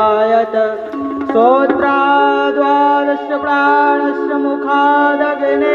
यत् श्रोत्राद्वारस्य प्राणस्य मुखादग्ने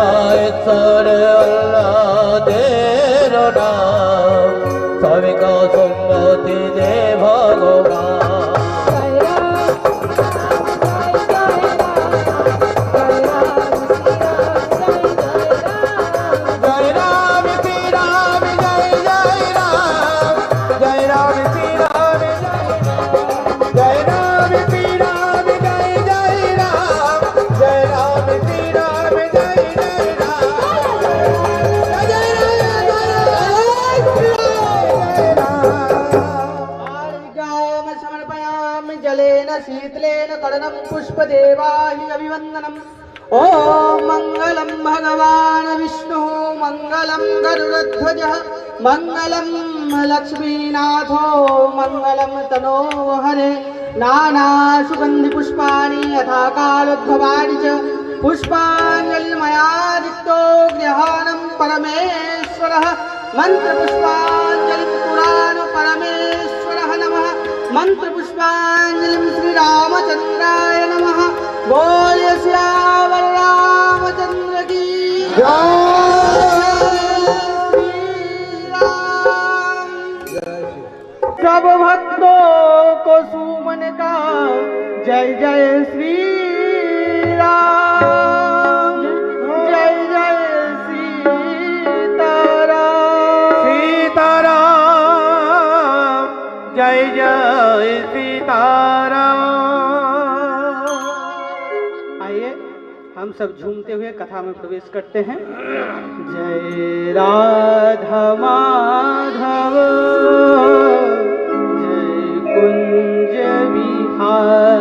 আয় তোরে আল্লাহ। शीतलेन तरणं पुष्पदेवाहि अभिवन्दनम् ॐ मङ्गलं भगवान् विष्णुः मङ्गलं गरुडध्वजः मङ्गलं लक्ष्मीनाथो मङ्गलं तनोहरे नानासुगन्धिपुष्पाणि यथा कालोद्भवानि च पुष्पाणि मयादित्यो गृहाणं परमेश्वरः मन्त्रपुष्पाञ्जलिं पुराणु परमेश्वरः नमः। मन्त्रपुष्पाञ्जलिं श्रीरामचन्द्राय नमः। रामचन्द्र की सब भक्तों को सुमन का जय जय श्री राम जय जय सीताराम आइए, हम सब झूमते हुए कथा में प्रवेश करते हैं। जय राधा माधव, जय कुंज विहार।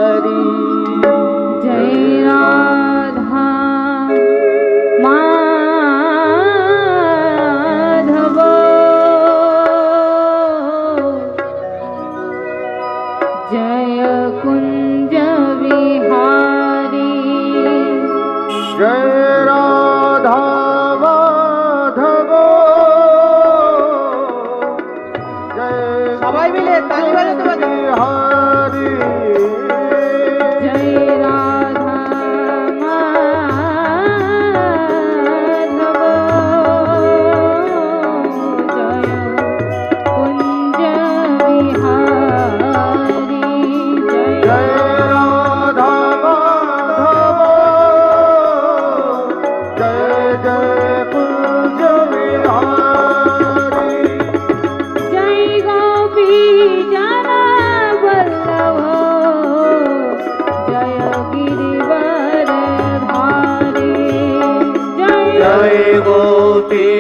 হতে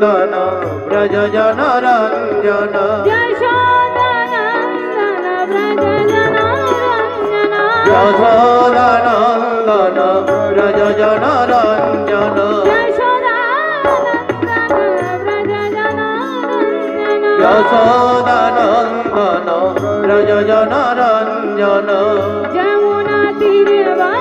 সদানন্দন ব্রজ জন রঞ্জন যশোদানন্দন ব্রজ জন রঞ্জন। যশোদানন্দন ব্রজ জন রঞ্জন। যমুনা তীরে বা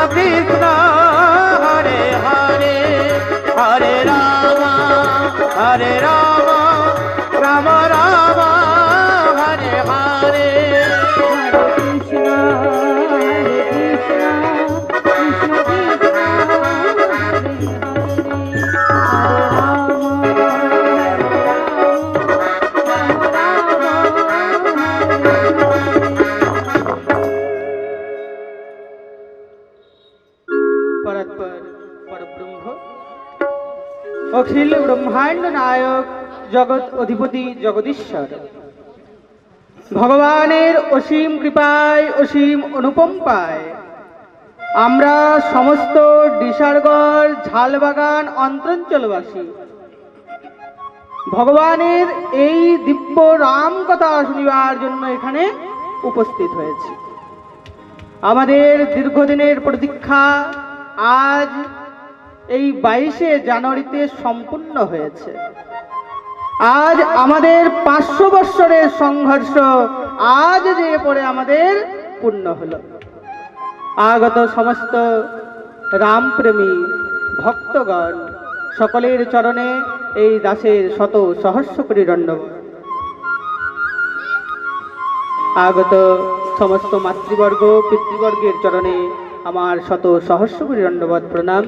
নবী অখিল ব্রহ্মাণ্ড নায়ক জগৎ অধিপতি জগদীশ্বর। ভগবানের অসীম কৃপায়, অসীম অনুপম পায় আমরা সমস্ত ডিসারগড় ঝালবাগান, অন্তরঞ্চলবাসী, ভগবানের এই দিব্য রাম কথা শুনিবার জন্য এখানে উপস্থিত হয়েছি। আমাদের দীর্ঘদিনের প্রতীক্ষা আজ এই বাইশে জানুয়ারিতে সম্পূর্ণ হয়েছে। আজ আমাদের পাঁচশো বৎসরের সংঘর্ষ আজ যে পরে আমাদের পূর্ণ হলো। আগত সমস্ত রামপ্রেমী ভক্তগণ, সকলের চরণে এই দাসের শত সহস্র কোটি দণ্ডবত আগত সমস্ত মাতৃবর্গ, পিতৃবর্গের চরণে আমার শত সহস্র কোটি প্রণাম।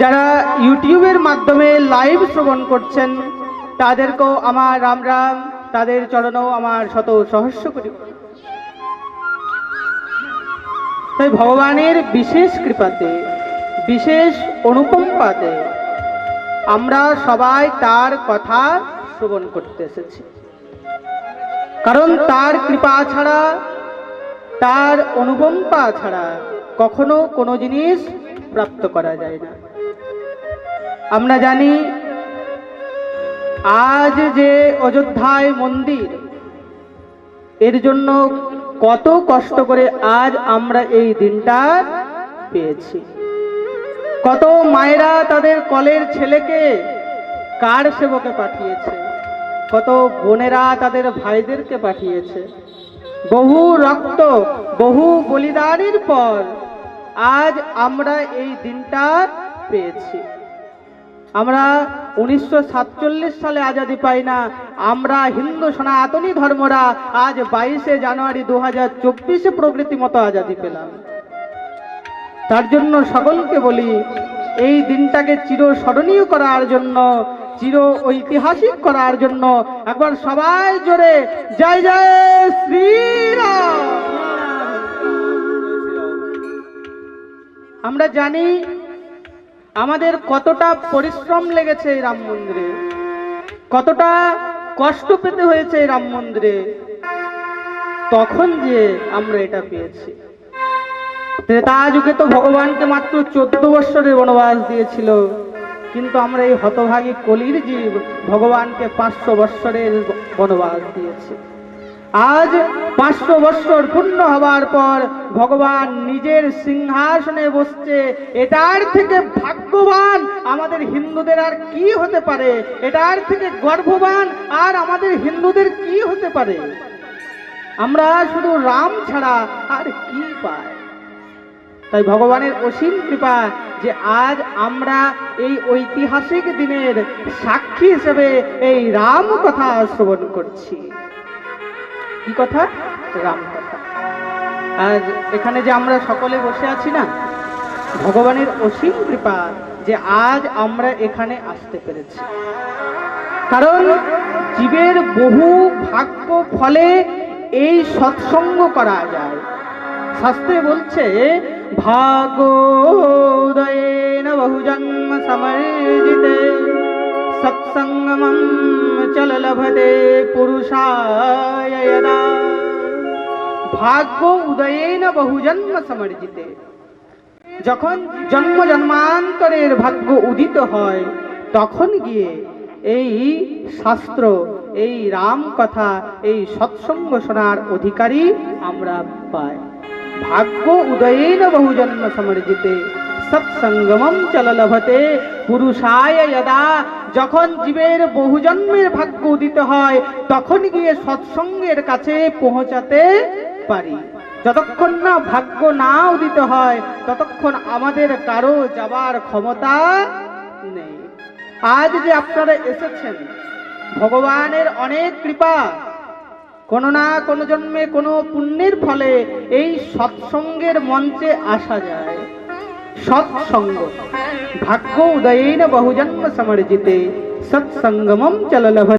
যারা ইউটিউবের মাধ্যমে লাইভ শ্রবণ করছেন, তাদেরকেও আমার রাম রাম, তাদের চরণেও আমার শত সহস্র কোটি তাই ভগবানের বিশেষ কৃপাতে, বিশেষ অনুকম্পাতে, আমরা সবাই তার কথা শ্রবণ করতে এসেছি। কারণ তার কৃপা ছাড়া, তার অনুকম্পা ছাড়া কখনো কোনো জিনিস প্রাপ্ত করা যায় না। আমরা জানি আজ যে অযোধ্যায় মন্দির, এর জন্য কত কষ্ট করে আজ আমরা এই দিনটা পেয়েছি। কত মায়েরা তাদের কলের ছেলেকে, কার সেবকে পাঠিয়েছে? কত বোনেরা তাদের ভাইদেরকে পাঠিয়েছে? বহু রক্ত, বহু বলিদানের পর আজ আমরা এই দিনটা পেয়েছি। আমরা উনিশশো সাতচল্লিশ সালে আজাদি পাই না। আমরা হিন্দু সনাতনী ধর্মরা আজ বাইশে জানুয়ারি দু হাজার চব্বিশে প্রকৃতি মতো আজাদি পেলাম। তার জন্য সকলকে বলি, এই দিনটাকে চিরস্মরণীয় করার জন্য, চির ঐতিহাসিক করার জন্য একবার সবাই জোরে জয় জয় শ্রীরাম। আমরা জানি আমাদের কতটা পরিশ্রম লেগেছে এই রাম মন্দিরে? কতটা কষ্ট পেতে হয়েছে এই রাম মন্দিরে? তখন যে আমরা এটা পেয়েছি। ত্রেতা যুগে তো ভগবানকে মাত্র চোদ্দ বৎসরের বনবাস দিয়েছিল। কিন্তু আমরা এই হতভাগী কলির জীব ভগবানকে পাঁচশো বৎসরের বনবাস দিয়েছি। আজ পাঁচশো বৎসর পূর্ণ হবার পর ভগবান নিজের সিংহাসনে বসছে। এটার থেকে ভাগ্যবান আমাদের হিন্দুদের আর কি হতে পারে? এটার থেকে গর্ভবান আর আমাদের হিন্দুদের কি হতে পারে? আমরা শুধু রাম ছাড়া আর কি পাই? তাই ভগবানের অসীম কৃপা যে আজ আমরা এই ঐতিহাসিক দিনের সাক্ষী হিসেবে এই রাম কথা শ্রবণ করছি। কি কথা? রাম কথা। আজ এখানে যে আমরা সকলে বসে আছি না, ভগবানের অসীম কৃপা যে আজ আমরা এখানে আসতে পেরেছি। কারণ জীবের বহু ভাগ্য ফলে এই সৎসঙ্গ করা যায়। শাস্ত্রে বলছে ভাগোদয়েন বহুজন্ম সমর্জিতে। সৎসঙ্গমম চল লভতে পুরুষায় যদা ভাগ্য উদয়েন বহুজন্ম সমর্জিতে যখন জন্ম জন্মান্তরের ভাগ্য উদিত হয়, তখন গিয়ে এই শাস্ত্র, এই রাম কথা এই সৎসঙ্গ শোনার অধিকারী আমরা পাই। ভাগ্য উদয়েন বহুজন্ম সমর্জিতে। সৎসঙ্গমম চললভতে পুরুষায় যদা যখন জীবের বহুজন্মের ভাগ্য উদিত হয়, তখন গিয়ে সৎসঙ্গের কাছে পৌঁছাতে পারি। যতক্ষণ না ভাগ্য না উদিত হয়, ততক্ষণ আমাদের কারও যাবার ক্ষমতা নেই। আজ যে আপনারা এসেছেন, ভগবানের অনেক কৃপা। কোনো না কোনো জন্মে কোনো পুণ্যের ফলে এই সৎসঙ্গের মঞ্চে আসা যায়। সৎসঙ্গ। ভাগ্য উদয়েন বহুজন্ম সমর্জিতে সৎসঙ্গমম চললভ